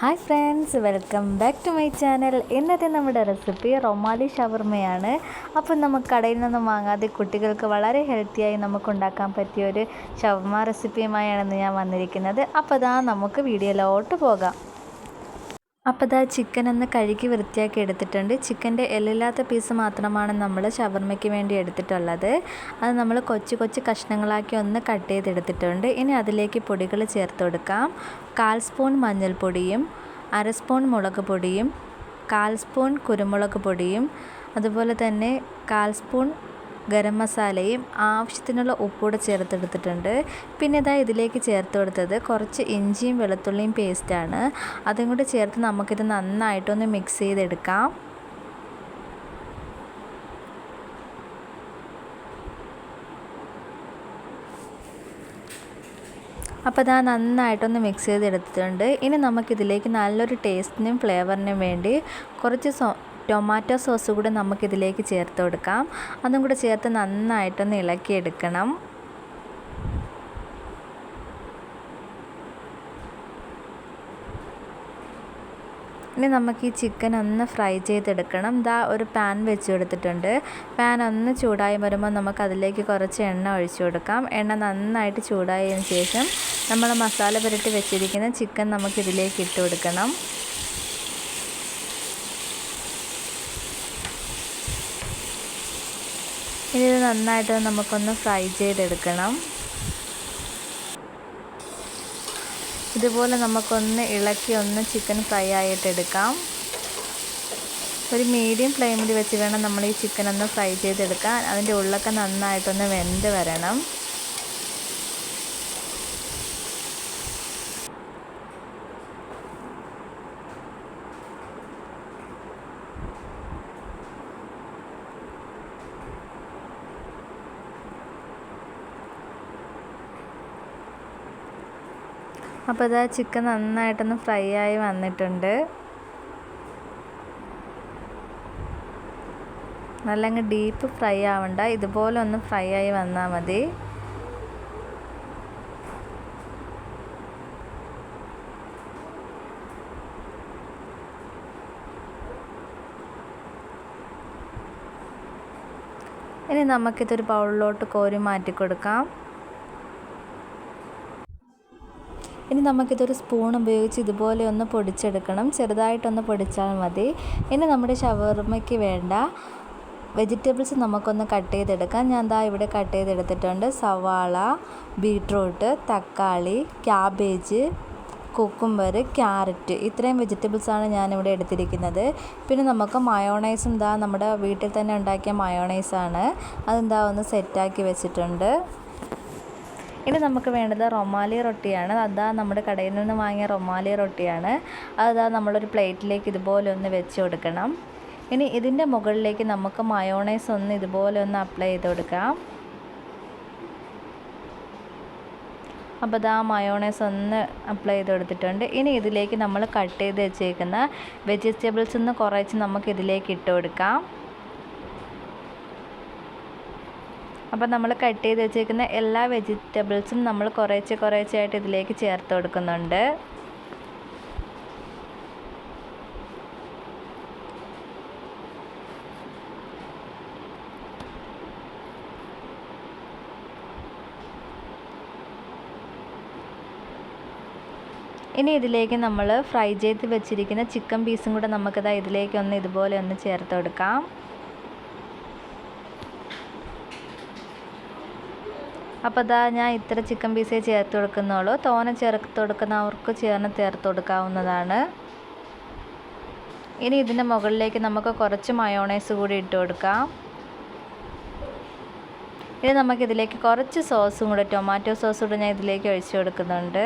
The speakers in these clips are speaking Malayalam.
Hi friends welcome back to my channel ഇന്നത്തെ നമ്മുടെ റെസിപ്പി റൊമാലി ഷവർമയാണ്. അപ്പം നമുക്ക് കടയിൽ നിന്നും വാങ്ങാതെ കുട്ടികൾക്ക് വളരെ ഹെൽത്തിയായി നമുക്ക് ഉണ്ടാക്കാൻ പറ്റിയ ഒരു ഷവർമ റെസിപ്പിയുമായാണ് ഞാൻ വന്നിരിക്കുന്നത്. അപ്പോൾ ഇതാ നമുക്ക് വീഡിയോയിലോട്ട് പോകാം. അപ്പോൾ ഇതാ ചിക്കൻ ഒന്ന് കഴുകി വൃത്തിയാക്കി എടുത്തിട്ടുണ്ട്. ചിക്കന്റെ എല്ലില്ലാത്ത പീസ് മാത്രമാണ് നമ്മൾ ഷവർമയ്ക്ക് വേണ്ടി എടുത്തിട്ടുള്ളത്. അത് നമ്മൾ കൊച്ചു കൊച്ചു കഷ്ണങ്ങളാക്കി ഒന്ന് കട്ട് ചെയ്തെടുത്തിട്ടുണ്ട്. ഇനി അതിലേക്ക് പൊടികൾ ചേർത്ത് കൊടുക്കാം. കാൽ സ്പൂൺ മഞ്ഞൾപ്പൊടിയും അര സ്പൂൺ മുളക് പൊടിയും കാൽ സ്പൂൺ കുരുമുളക് പൊടിയും അതുപോലെ തന്നെ കാൽ സ്പൂൺ ഗരം മസാലയും ആവശ്യത്തിനുള്ള ഉപ്പൂടെ ചേർത്തെടുത്തിട്ടുണ്ട്. പിന്നെ ഇതാ ഇതിലേക്ക് ചേർത്ത് കൊടുത്തത് കുറച്ച് ഇഞ്ചിയും വെളുത്തുള്ളിയും പേസ്റ്റാണ് അതും കൂടി ചേർത്ത് നമുക്കിത് നന്നായിട്ടൊന്ന് മിക്സ് ചെയ്തെടുക്കാം. അപ്പോൾ ഇതാ നന്നായിട്ടൊന്ന് മിക്സ് ചെയ്തെടുത്തിട്ടുണ്ട്. ഇനി നമുക്കിതിലേക്ക് നല്ലൊരു ടേസ്റ്റിനും ഫ്ലേവറിനും വേണ്ടി കുറച്ച് ടൊമാറ്റോ സോസ് കൂടെ നമുക്കിതിലേക്ക് ചേർത്ത് കൊടുക്കാം. അതും കൂടെ ചേർത്ത് നന്നായിട്ടൊന്ന് ഇളക്കിയെടുക്കണം. ഇനി നമുക്ക് ഈ ചിക്കൻ ഒന്ന് ഫ്രൈ ചെയ്തെടുക്കണം. ദാ ഒരു പാൻ വെച്ച് കൊടുത്തിട്ടുണ്ട്. പാൻ ഒന്ന് ചൂടായി വരുമ്പോൾ നമുക്ക് അതിലേക്ക് കുറച്ച് എണ്ണ ഒഴിച്ചു കൊടുക്കാം. എണ്ണ നന്നായിട്ട് ചൂടായതിനു ശേഷം നമ്മൾ മസാല പുരട്ടി വെച്ചിരിക്കുന്ന ചിക്കൻ നമുക്ക് ഇതിലേക്ക് ഇട്ട് കൊടുക്കണം. ഇത് നന്നായിട്ട് നമുക്കൊന്ന് ഫ്രൈ ചെയ്തെടുക്കണം. ഇതുപോലെ നമുക്കൊന്ന് ഇളക്കി ഒന്ന് ചിക്കൻ ഫ്രൈ ആയിട്ട് എടുക്കാം ഒരു മീഡിയം ഫ്ലെയിമിൽ വെച്ച് വേണം നമ്മൾ ഈ ചിക്കൻ ഒന്ന് ഫ്രൈ ചെയ്തെടുക്കാൻ. അതിന്റെ ഉള്ളൊക്കെ നന്നായിട്ടൊന്ന് വെന്ത് വരണം. അപ്പോൾ ഇതാ ചിക്കൻ നന്നായിട്ടൊന്ന് ഫ്രൈ ആയി വന്നിട്ടുണ്ട്. നല്ല അങ്ങ് ഡീപ്പ് ഫ്രൈ ആവണ്ട. ഇതുപോലെ ഒന്ന് ഫ്രൈ ആയി വന്നാൽ മതി. ഇനി നമുക്കിതൊരു ബൗളിലോട്ട് കോരി മാറ്റി കൊടുക്കാം ഇനി നമുക്കിതൊരു സ്പൂൺ ഉപയോഗിച്ച് ഇതുപോലെ ഒന്ന് പൊടിച്ചെടുക്കണം. ചെറുതായിട്ടൊന്ന് പൊടിച്ചാൽ മതി. ഇനി നമ്മുടെ ഷവർമ്മയ്ക്ക് വേണ്ട വെജിറ്റബിൾസ് നമുക്കൊന്ന് കട്ട് ചെയ്തെടുക്കാം. ഞാൻ ദാ ഇവിടെ കട്ട് ചെയ്തെടുത്തിട്ടുണ്ട്. സവാള ബീട്രൂട്ട് തക്കാളി ക്യാബേജ് കുക്കുംബർ ക്യാരറ്റ് ഇത്രയും വെജിറ്റബിൾസാണ് ഞാനിവിടെ എടുത്തിരിക്കുന്നത്. പിന്നെ നമുക്ക് മയോണൈസും ദാ നമ്മുടെ വീട്ടിൽ തന്നെ ഉണ്ടാക്കിയ മയോണൈസാണ് അതെന്താ ഒന്ന് സെറ്റാക്കി വെച്ചിട്ടുണ്ട്. ഇനി നമുക്ക് വേണ്ടത് റൊമാലി റൊട്ടിയാണ്. അതാ നമ്മുടെ കടയിൽ നിന്ന് വാങ്ങിയ റൊമാലി റൊട്ടിയാണ്. അതാ നമ്മളൊരു പ്ലേറ്റിലേക്ക് ഇതുപോലെ ഒന്ന് വെച്ച് കൊടുക്കണം. ഇനി ഇതിന്റെ മുകളിലേക്ക് നമുക്ക് മയോണൈസ് ഒന്ന് ഇതുപോലെ ഒന്ന് അപ്ലൈ ചെയ്ത് കൊടുക്കാം. അപ്പോൾ ഇതാ മയോണൈസ് ഒന്ന് അപ്ലൈ ചെയ്ത് കൊടുത്തിട്ടുണ്ട്. ഇനി ഇതിലേക്ക് നമ്മൾ കട്ട് ചെയ്ത് വെച്ചേക്കുന്ന വെജിറ്റബിൾസ് ഒന്ന് കുറച്ച് നമുക്ക് ഇതിലേക്ക് ഇട്ട് കൊടുക്കാം. അപ്പോൾ നമ്മൾ കട്ട് ചെയ്ത് വെച്ചേക്കുന്ന എല്ലാ വെജിറ്റബിൾസും നമ്മൾ കുറേശ്ശെ കുറേശ്ശെ ആയിട്ട് ഇതിലേക്ക് ചേർത്ത് കൊടുക്കുന്നുണ്ട്. ഇനി ഇതിലേക്ക് നമ്മൾ ഫ്രൈ ചെയ്ത് വെച്ചിരിക്കുന്ന ചിക്കൻ പീസും കൂടെ നമുക്കിതാ ഇതിലേക്ക് ഒന്ന് ഇതുപോലെ ഒന്ന് ചേർത്ത് കൊടുക്കാം. അപ്പോൾ ഇതാ ഞാൻ ഇത്ര ചിക്കൻ പീസേ ചേർത്ത് കൊടുക്കുന്നുള്ളൂ. തോന ചേർത്ത് കൊടുക്കുന്നവർക്ക് ചേർന്ന് ചേർത്ത് കൊടുക്കാവുന്നതാണ്. ഇനി ഇതിന്റെ മുകളിലേക്ക് നമുക്ക് കുറച്ച് മയോണൈസ് കൂടി ഇട്ട് കൊടുക്കാം. ഇനി നമുക്കിതിലേക്ക് കുറച്ച് സോസും കൂടെ ടൊമാറ്റോ സോസ് കൂടെ ഞാൻ ഇതിലേക്ക് ഒഴിച്ചു കൊടുക്കുന്നുണ്ട്.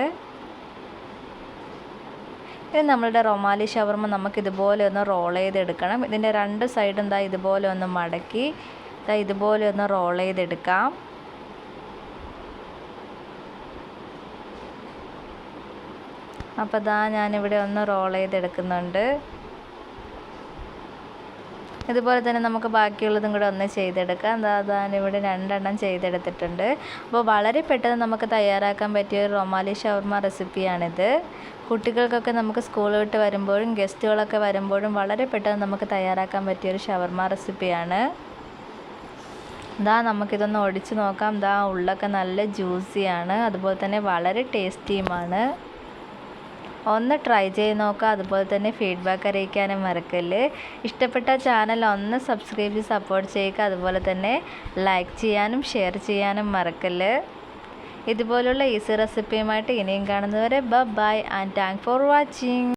ഇനി നമ്മളുടെ റൊമാലി ഷവർമ്മ നമുക്ക് ഇതുപോലെ ഒന്ന് റോൾ ചെയ്തെടുക്കണം. ഇതിന്റെ രണ്ട് സൈഡും ദാ ഇതുപോലെ ഒന്ന് മടക്കി ഇതാ ഇതുപോലെ ഒന്ന് റോൾ ചെയ്തെടുക്കാം. അപ്പോൾ ദാ ഞാനിവിടെ ഒന്ന് റോൾ ചെയ്തെടുക്കുന്നുണ്ട്. ഇതുപോലെ തന്നെ നമുക്ക് ബാക്കിയുള്ളതും കൂടെ ഒന്ന് ചെയ്തെടുക്കാം. എന്താ ഇവിടെ രണ്ടെണ്ണം ചെയ്തെടുത്തിട്ടുണ്ട്. അപ്പോൾ വളരെ പെട്ടെന്ന് നമുക്ക് തയ്യാറാക്കാൻ പറ്റിയ ഒരു റൊമാലി ഷവർമ റെസിപ്പിയാണിത്. കുട്ടികൾക്കൊക്കെ നമുക്ക് സ്കൂൾ വിട്ട് വരുമ്പോഴും ഗസ്റ്റുകളൊക്കെ വരുമ്പോഴും വളരെ പെട്ടെന്ന് നമുക്ക് തയ്യാറാക്കാൻ പറ്റിയ ഒരു ഷവർമ റെസിപ്പിയാണ്. ദാ നമുക്കിതൊന്ന് ഒടിച്ച് നോക്കാം. ദാ ഉള്ളൊക്കെ നല്ല ജ്യൂസിയാണ് അതുപോലെ തന്നെ വളരെ ടേസ്റ്റിയുമാണ് ഒന്ന് ട്രൈ ചെയ്ത് നോക്കുക അതുപോലെ തന്നെ ഫീഡ്ബാക്ക് അറിയിക്കാനും മറക്കല്ല്. ഇഷ്ടപ്പെട്ട ചാനൽ ഒന്ന് സബ്സ്ക്രൈബ് ചെയ്ത് സപ്പോർട്ട് ചെയ്യുക. അതുപോലെ തന്നെ ലൈക്ക് ചെയ്യാനും ഷെയർ ചെയ്യാനും മറക്കല്ല്. ഇതുപോലുള്ള ഈസി റെസിപ്പിയുമായിട്ട് ഇനിയും കാണുന്നവരെ ബ bye and thank for watching